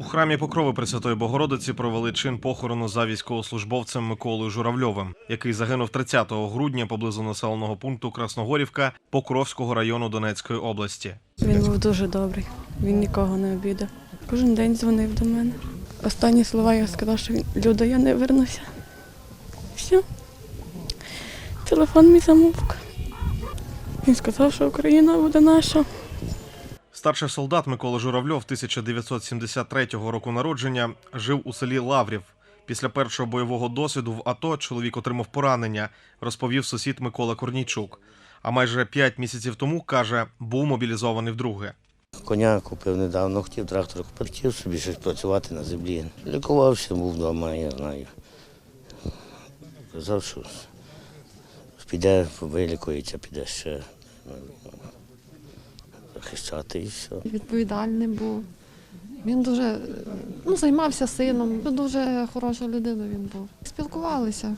У храмі Покрови Пресвятої Богородиці провели чин похорону за військовослужбовцем Миколою Журавльовим, який загинув 30 грудня поблизу населеного пункту Красногорівка Покровського району Донецької області. Він був дуже добрий, він нікого не обідав. Кожен день дзвонив до мене. Останні слова я сказала, що він Люда, я не вернуся. Все. Телефон мій замовк. Він сказав, що Україна буде наша. Старший солдат Микола Журавльов 1973 року народження жив у селі Лаврів. Після першого бойового досвіду в АТО чоловік отримав поранення, розповів сусід Микола Корнійчук. А майже п'ять місяців тому каже, був мобілізований вдруге. Коня купив недавно, хотів трактор хотів собі щось працювати на землі. Лікувався, був вдома, я знаю. Казав, що піде, вилікується, піде ще захищати і все. відповідальний був. Він дуже ну, займався сином, дуже хороша людина він був. Спілкувалися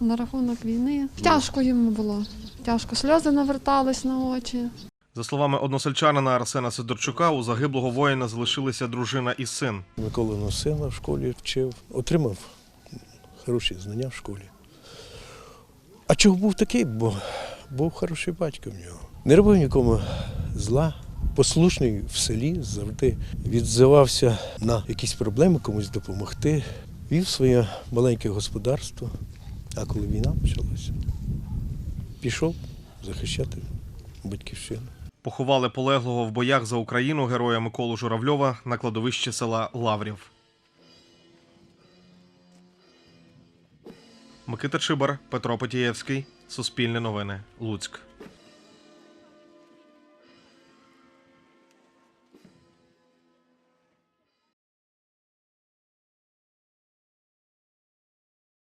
на рахунок війни. Тяжко йому було. Тяжко. Сльози навертались на очі. За словами односельчанина Арсена Сидорчука, у загиблого воїна залишилися дружина і син. Миколину сина в школі вчив, отримав хороші знання в школі. А чого був такий? Бо був хороший батько в нього. Не робив нікому зла, послушний в селі, завжди відзивався на якісь проблеми, комусь допомогти. Вів своє маленьке господарство. А коли війна почалася, пішов захищати батьківщину. Поховали полеглого в боях за Україну героя Миколу Журавльова на кладовищі села Лаврів. Микита Чибар, Петро Потієвський, Суспільне новини, Луцьк.